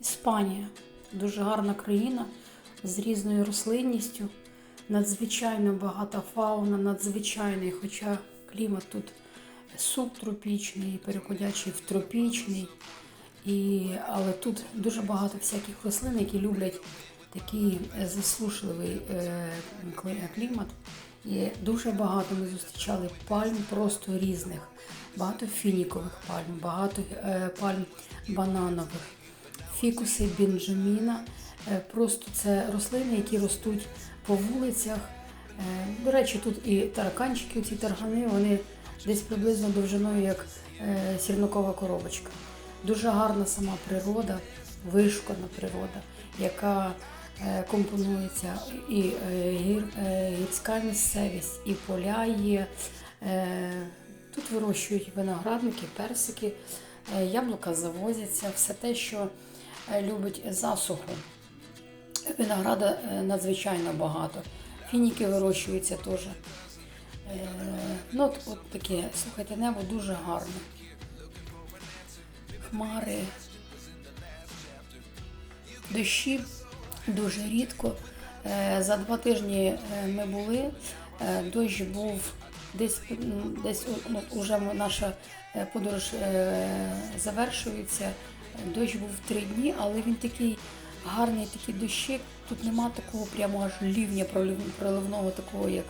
Іспанія дуже гарна країна з різною рослинністю, надзвичайно багата фауна, надзвичайний, хоча клімат тут субтропічний, переходячий в тропічний. І, але тут дуже багато всяких рослин, які люблять такий е, засушливий е, клімат. І дуже багато ми зустрічали пальм просто різних. Багато фінікових пальм, багато е, пальм бананових, фікуси бенджаміна. Е, Просто це рослини, які ростуть по вулицях. Е, До речі, тут і тараканчики, ці таргани, вони десь приблизно довжиною як е, сірникова коробочка. Дуже гарна сама природа, вишукана природа, яка компонується і гір, гірська місцевість, і поля є. Тут вирощують виноградники, персики, яблука завозяться, все те, що любить засуху. Винограда е, надзвичайно багато. Фініки вирощуються теж. Е, Ну, от, от таке, слухайте, небо дуже гарне. Хмари, дощі дуже рідко. Е, За два тижні е, ми були. е, Дощ був десь, м, десь ну, уже наша е, подорож е, завершується. Дощ був три дні, але він такий гарний, такий дощик. Тут нема такого прямо аж лівня проливного, такого, як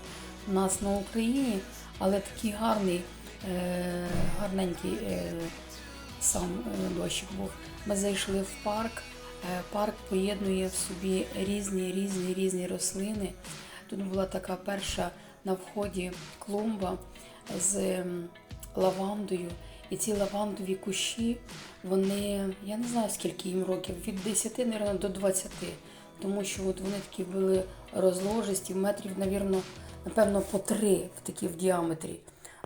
у нас на Україні, але такий гарний, е, гарненький сам дощик був. Ми зайшли в парк. Парк поєднує в собі різні, різні, різні рослини. Тут була така перша на вході клумба з лавандою. І ці лавандові кущі, вони, я не знаю скільки їм років, від 10, мабуть, до 20. Тому що от вони такі були розложисті, метрів, навірно, напевно, по три в такі в діаметрі.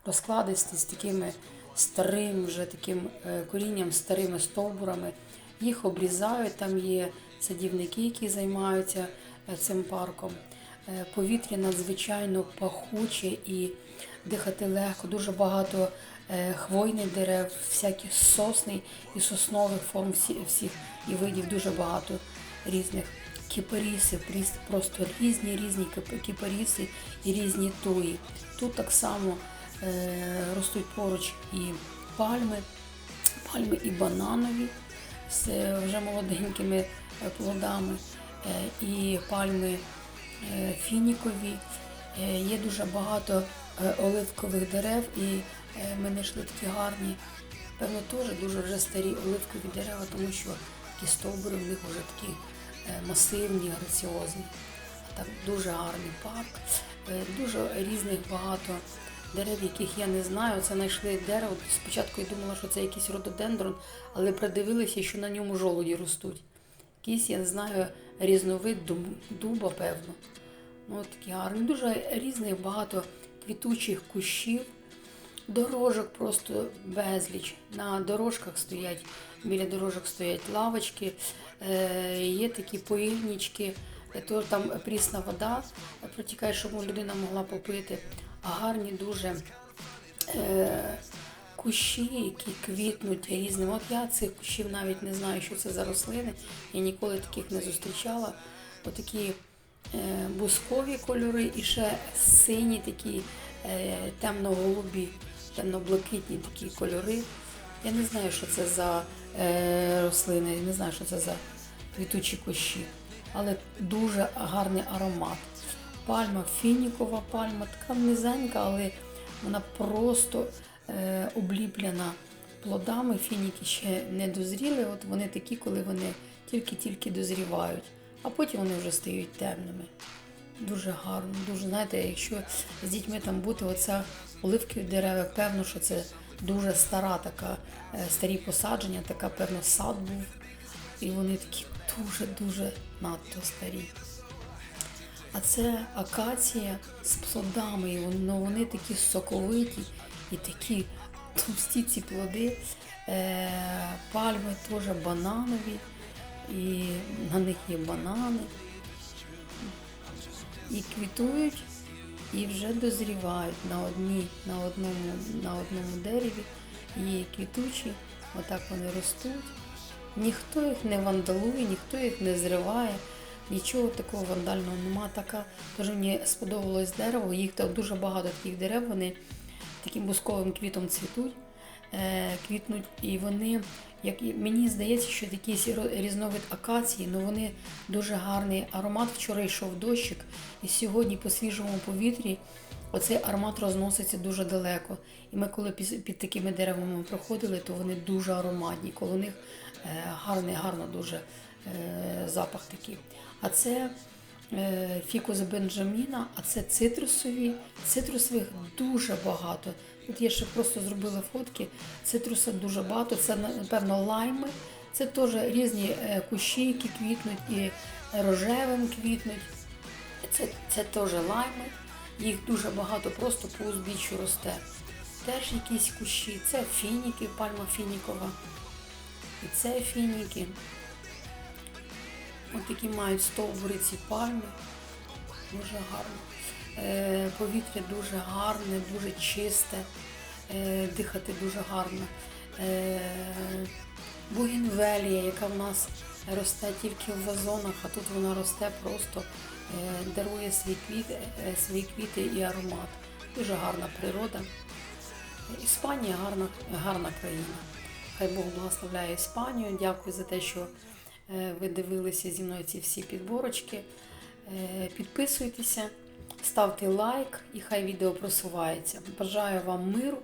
Розкладисті з такими старим вже таким е, корінням, старими стовбурами. Їх обрізають, там є садівники, які займаються е, цим парком. Е, Повітря надзвичайно пахуче і дихати легко. Дуже багато е, хвойних дерев, всяких сосни і соснових форм всіх і видів дуже багато різних. Кіпаріси, просто різні різні кіпаріси і різні туї. Тут так само е, ростуть поруч і пальми, пальми і бананові з вже молоденькими плодами, і пальми фінікові. Е, Є дуже багато е, оливкових дерев, і е, ми знайшли такі гарні, певно, теж дуже вже старі оливкові дерева, тому що такі стовбури в них вже такі е, масивні, граціозні. Так, дуже гарний парк, е, дуже різних багато дерев, яких я не знаю. Це знайшли дерево. Спочатку я думала, що це якийсь рододендрон, але придивилися, що на ньому жолуді ростуть. Якийсь, я не знаю, різновид дуба, певно. Ну, такі гарні. Дуже різних багато квітучих кущів, дорожок просто безліч. На дорожках стоять, біля дорожок стоять лавочки, е, є такі поїльнички, то там прісна вода протікає, щоб людина могла попити. Гарні дуже е, кущі, які квітнуть різними. От я цих кущів навіть не знаю, що це за рослини. Я ніколи таких не зустрічала. Отакі е, бускові кольори і ще сині такі е, темно-голубі, темно-блакитні такі кольори. Я не знаю, що це за е, рослини, я не знаю, що це за квітучі кущі, але дуже гарний аромат. Пальма, фінікова пальма, така низенька, але вона просто обліплена плодами. Фініки ще не дозріли. От вони такі, коли вони тільки-тільки дозрівають, а потім вони вже стають темними. Дуже гарно, дуже знаєте, якщо з дітьми там бути, оця оливки дерева, певно, що це дуже стара така, е, старі посадження, така, певно, сад був. І вони такі дуже-дуже надто старі. А це акація з плодами, і вони, вони такі соковиті і такі товсті ці плоди. Е, пальми теж бананові, і на них є банани. І квітують, і вже дозрівають на, одній, на, одному, на одному дереві. Є квітучі, отак вони ростуть. Ніхто їх не вандалує, ніхто їх не зриває. Нічого такого вандального нема. Така дуже мені сподобалось дерево. Їх там дуже багато таких дерев. Вони таким бусковим квітом цвітуть, е, квітнуть, і вони, як мені здається, що якийсь різновид акації, але вони дуже гарний аромат. Вчора йшов дощик, і сьогодні по свіжому повітрі оцей аромат розноситься дуже далеко. І ми, коли під, такими деревами проходили, то вони дуже ароматні. Коло них е, гарний, гарно дуже е, запах такий. А це фікус Бенджаміна, а це цитрусові. Цитрусових дуже багато. Тут я ще просто зробила фотки. Цитруса дуже багато. Це напевно лайми. Це теж різні е, кущі, які квітнуть і рожевим квітнуть. Це, це теж лайми. Їх дуже багато просто по узбіччю росте. Теж якісь кущі. Це фініки, пальма фінікова. І це фініки. Ось такі мають стовбури ці пальми. Дуже гарно. Е, повітря дуже гарне, дуже чисте, е, дихати дуже гарно. Е, бугенвелія, яка в нас росте тільки в вазонах, а тут вона росте просто, дарує свій квіт, свої квіти і аромат. Дуже гарна природа. Іспанія гарна, гарна країна. Хай Бог благословляє Іспанію. Дякую за те, що ви дивилися зі мною ці всі підборочки. Е, Підписуйтеся, ставте лайк і хай відео просувається. Бажаю вам миру,